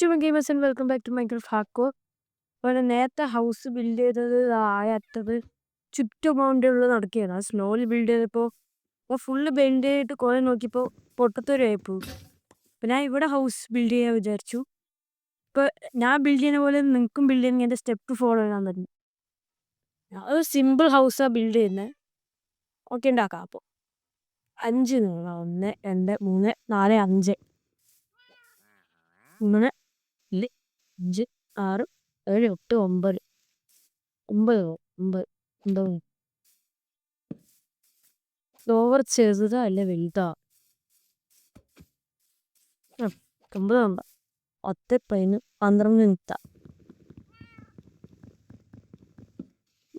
YouTube gamers and welcome back to Michael ഹാക്കോ അതുപോലെ നേരത്തെ house build ചെയ്തത് ആയത്തത് ചുറ്റുമൗണ്ടുള്ള നടക്കുകയാണ്. ആ സ്നോയിൽ ബിൽഡ് ചെയ്തപ്പോൾ അപ്പോൾ ഫുള്ള് ബെൻഡ് ചെയ്തിട്ട് കുറേ നോക്കിയപ്പോൾ പൊട്ടത്തൊരായിപ്പോയി അപ്പോൾ ഞാൻ ഇവിടെ ഹൗസ് ബിൽഡ് ചെയ്യാൻ വിചാരിച്ചു. ഇപ്പോൾ ഞാൻ ബിൽഡ് ചെയ്യുന്ന പോലെ നിങ്ങൾക്കും ബിൽഡ് ചെയ്യുന്ന എന്റെ സ്റ്റെപ്പ് ഫോളോ ചെയ്യാൻ തന്നെ. ഒരു സിമ്പിൾ ഹൗസാണ് ബിൽഡ് ചെയ്യുന്നത് ഓക്കെ ഉണ്ടാക്കാം. അപ്പോൾ അഞ്ച് നീളം ഒന്ന് രണ്ട് മൂന്ന് നാല് അഞ്ച്. മൂന്ന് നാല് അഞ്ച് ആറ് ഏഴ് എട്ട് ഒമ്പത്. ഒമ്പത്? ഒമ്പത്. ഒമ്പത് ഓവർ ചെറുതാ അല്ല വലുതാ? ഒമ്പത് ഒമ്പത് ഒത്ത പതിന് പന്ത്രണ്ട് മിനിറ്റാ.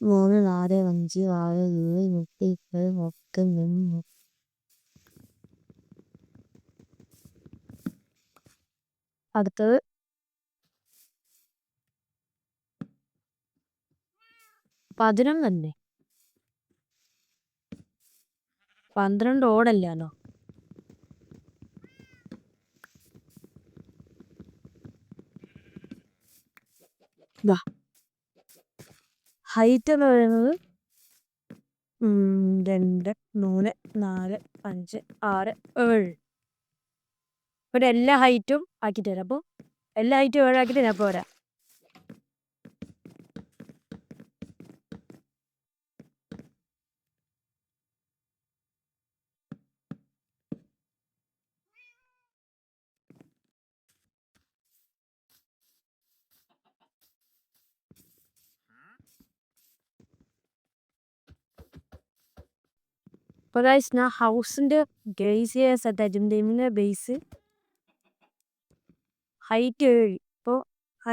മൂന്ന് നാല് അഞ്ച് ആറ് ഏഴ് എട്ട് ഏഴ് ഒക്കെ നിന്ന് അടുത്തത്. പതിനൊന്നല്ലേ പന്ത്രണ്ട് ഓടല്ലോ ഹൈറ്റ് എന്ന് പറയുന്നത് രണ്ട് മൂന്ന് നാല് അഞ്ച് ആറ് ഏഴ്. ഇവിടെ എല്ലാ ഹൈറ്റും ആക്കി തരാം അപ്പോൾ എല്ലാ ഹൈറ്റും ഏഴാക്കിയിട്ട് ഞാൻ പോരാ. അപ്പോൾ ഗൈസ് ഞാൻ ഹൗസിന്റെ ഗേസ് ചെയ്യാൻ സെറ്റായിട്ടുണ്ട് ഇതിന്റെ ബേസ് ഹൈറ്റ് ഏഴ്. ഇപ്പോൾ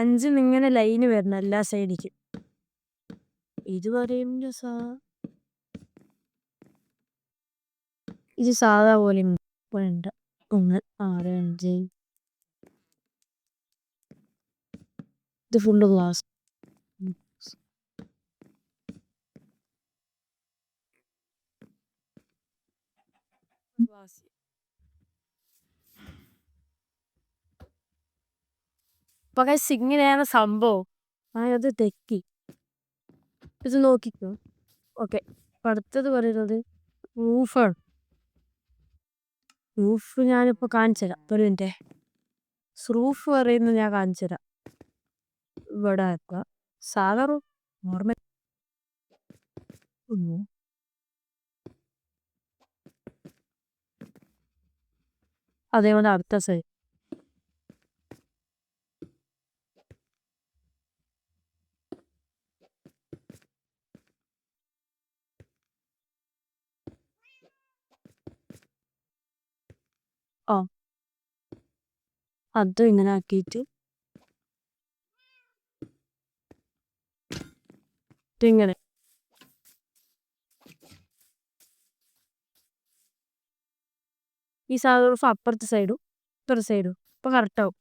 അഞ്ചും ഇങ്ങനെ ലൈന് വരണം എല്ലാ സൈഡിക്കും ഇത് പറയുമ്പോൾ സാ ഇത് സാധാ പോലെ വേണ്ട. ഒന്ന് ആറ് അഞ്ച്. ഇത് ഫുള്ള് ഗ്ലാസ് ഗൈസ് ഇങ്ങനെയാണ് സംഭവം. അത് തെറ്റി ഇത് നോക്കിക്കോ. ഓക്കെ അടുത്തത് പറയുന്നത് റൂഫാണ് റൂഫ് ഞാനിപ്പോൾ കാണിച്ചു തരാം ഒരു മിനിറ്റേ റൂഫ് പറയുന്നത് ഞാൻ കാണിച്ചു തരാം ഇവിടെ ഇപ്പം സാധാ റൂഫ് നോർമൽ അതേപോലെ അടുത്ത സൈഡ് ആ. അതും ഇങ്ങനെ ആക്കിയിട്ട്. ഇങ്ങനെ ഈ സാധനം അപ്പുറത്തെ സൈഡും ഇപ്പുറത്തെ സൈഡും. അപ്പോൾ കറക്റ്റാവും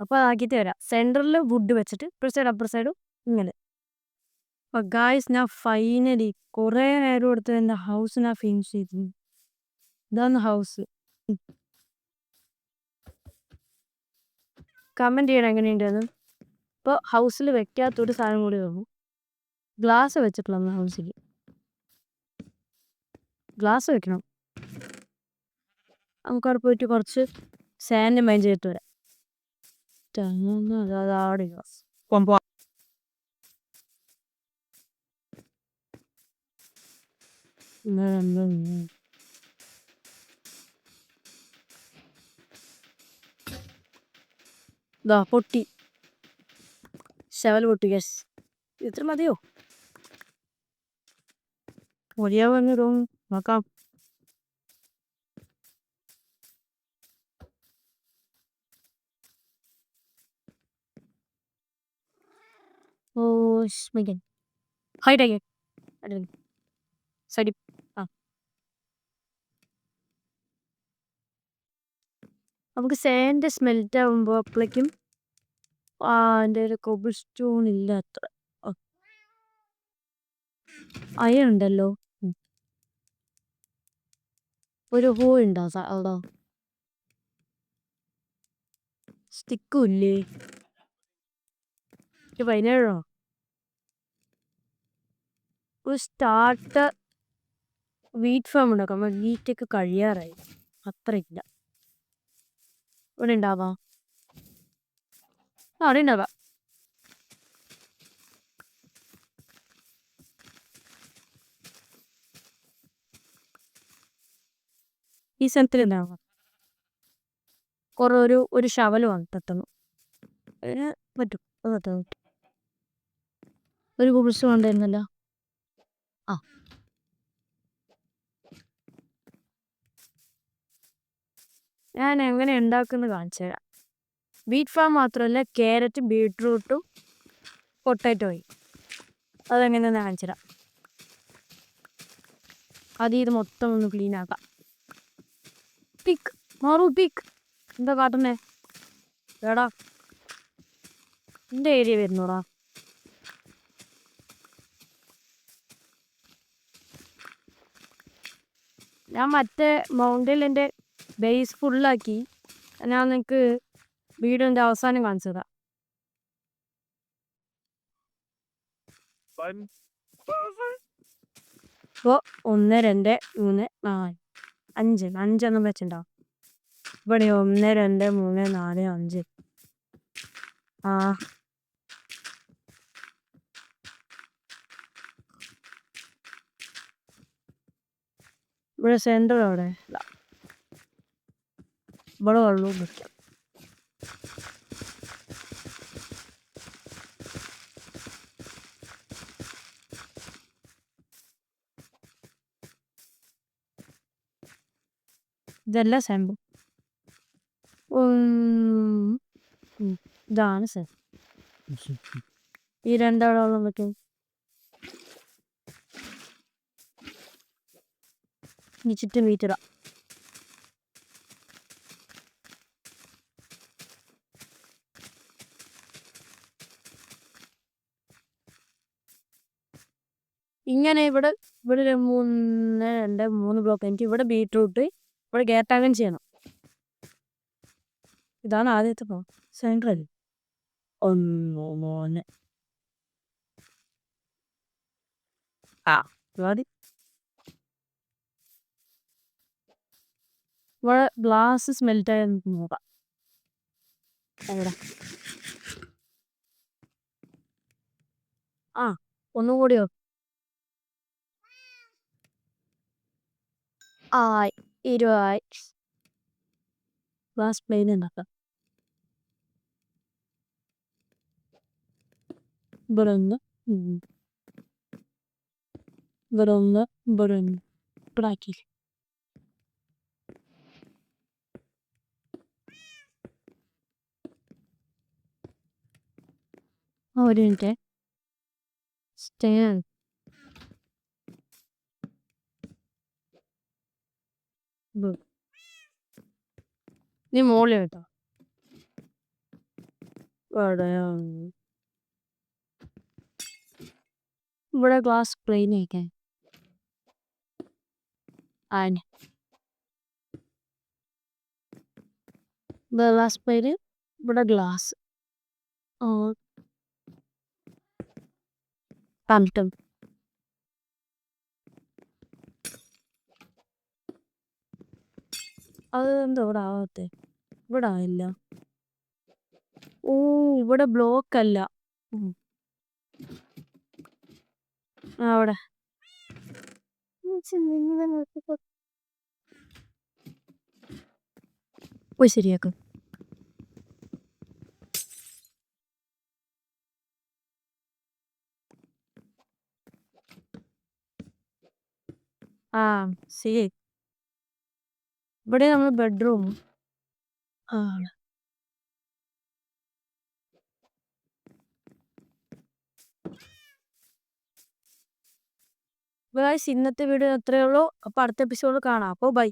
അപ്പോൾ അതാക്കിയിട്ട് വരാം. സെന്ററിൽ വുഡ് വെച്ചിട്ട് ഇപ്പുറത്തെ സൈഡ് അപ്പുറത്തെ സൈഡും ഇങ്ങനെ. അപ്പോൾ ഗായ്സ് ഞാൻ ഫൈനലി കുറേ നേരം എടുത്ത് എന്റെ ഹൗസ് ഞാൻ ഫിനിഷ് ചെയ്തു ഇതാണ് ഹൗസ് കമന്റ് ചെയ്യണം എങ്ങനെയുണ്ടെന്ന്? ഇപ്പോൾ ഹൗസിൽ വെക്കാത്തൊരു സാധനം കൂടി വന്നു. ഗ്ലാസ് വെച്ചിട്ടുള്ള ഹൗസിൽ ഗ്ലാസ് വെക്കണം. നമുക്ക് അവിടെ പോയിട്ട് കുറച്ച് സാൻഡ് മൈൻ ചെയ്തിട്ട് വരാം. അതാണ് ഗ്ലാസ് ദാ പൊട്ടി. ശവൽ പൊട്ടി ഗ്യാസ് ഇത്ര മതിയോ? മതിയാവുമെന്ന് തോന്നുന്നു. നോക്കാം. ഓ സ്മിഗൻ ഹൈഡ് ആയി സൈഡിൽ നമുക്ക് സാൻഡ് സ്മെൽറ്റ് ആകുമ്പോൾ അപ്പോഴേക്കും എന്റെ ഒരു കൊബിൾ സ്റ്റോൺ ഇല്ല അത്ര. ഉണ്ടല്ലോ. ഒരു ഹോ ഉണ്ടോ അവിടെ സ്റ്റിക്കും ഇല്ലേ? പതിനേഴോ? ഒരു സ്റ്റാർട്ട് വീറ്റ് ഫാം ഉണ്ടാക്കാം വീറ്റൊക്കെ കഴിയാറായി. ഇല്ല. ഇവിടെ ഉണ്ടാവാ അവിടെ ഉണ്ടാവാ ഈ സ്ഥലത്തിൽ ഉണ്ടാവാം കുറേ ഒരു ഒരു ശവൽ തട്ടുന്നു അതിന് പറ്റും. ഒരു കുറിച്ച് വേണ്ടായിരുന്നല്ലോ ആ. ഞാൻ എങ്ങനെ ഉണ്ടാക്കുന്നത് കാണിച്ചു തരാം. ബീറ്റ് ഫാം മാത്രമല്ല ക്യാരറ്റ് ബീട്രൂട്ടും പൊട്ടാറ്റോയും അതെങ്ങനെയാണെന്ന് കാണിച്ചു തരാം. അത് ഇത് മൊത്തം ഒന്ന് ക്ലീൻ ആക്കാം. പിക്ക് മാറു പിക്ക് എന്താ കാട്ടുന്നേ? എടാ എന്റെ ഏരിയ വരുന്നുടാ. ഞാൻ മറ്റേ മൗണ്ടിൽ എന്റെ ബേസ് ഫുള്ളാക്കി ഞാൻ നിങ്ങൾക്ക് വീടിന്റെ അവസാനം കാണിച്ചു തരാം ഇപ്പോൾ ഒന്ന് രണ്ട് മൂന്ന് നാല് അഞ്ച്. അഞ്ചെണ്ണം വെച്ചിട്ടുണ്ടാവും ഇവിടെ ഒന്ന് രണ്ട് മൂന്ന് നാല് അഞ്ച്. ആ. ഇവിടെ സെന്റർ അവിടെ. ഇവിടെ വെള്ളവും വെക്കാം ഇതെല്ലാം സാമ്പിൾ ഇതാണ് സർ ഈ രണ്ടാളോളം വെക്കും ചുറ്റും വീട്ടിട. ഇങ്ങനെ ഇവിടെ ഇവിടെ ഒരു മൂന്ന് രണ്ട് മൂന്ന് ബ്ലോക്ക് എനിക്ക് ഇവിടെ ബീട്രൂട്ട് ഇവിടെ ഗേട്ടാകൻ ചെയ്യണം. ഇതാണ് ആദ്യത്തെ പോ സെൻട്രൽ ഒന്ന് മൂന്ന് ആ മതി ഇവിടെ ഗ്ലാസ് സ്മെൽറ്റ് ആയി നോക്കാം. ആ ഒന്നും കൂടിയോ ആയി ഇരുപതായി ഗ്ലാസ് പ്ലെയിൻ ഉണ്ടാക്കാം ഇവിടെ ഒന്ന് ഇവിടെ ഒന്ന് ഇവിടെ ഒന്ന് ഇവിടെ ആക്കി ഒരു മിനിറ്റ് സ്റ്റാൻഡ് നീ മോളിൽ കേട്ടോ ഇവിടെ ഗ്ലാസ് പ്ലെയിൻ ആയിക്കാൻ ആന് ഇവിടെ ഗ്ലാസ് പ്ലെയിൻ ഇവിടെ ഗ്ലാസ് പണ്ടും അത് എന്താ ഇവിടെ ആവാത്തെ? ഇവിടെ ആയില്ല. ഓ ഇവിടെ ബ്ലോക്ക് അല്ല അവിടെ. പോയി ശരിയാക്കും. ആ ശരി. ഇവിടെ നമ്മൾ ബെഡ്റൂം. ആണ്. ഇന്നത്തെ വീഡിയോ അത്രയേ ഉള്ളൂ. അപ്പോൾ അടുത്ത എപ്പിസോഡ് കാണാം. അപ്പോൾ ബൈ.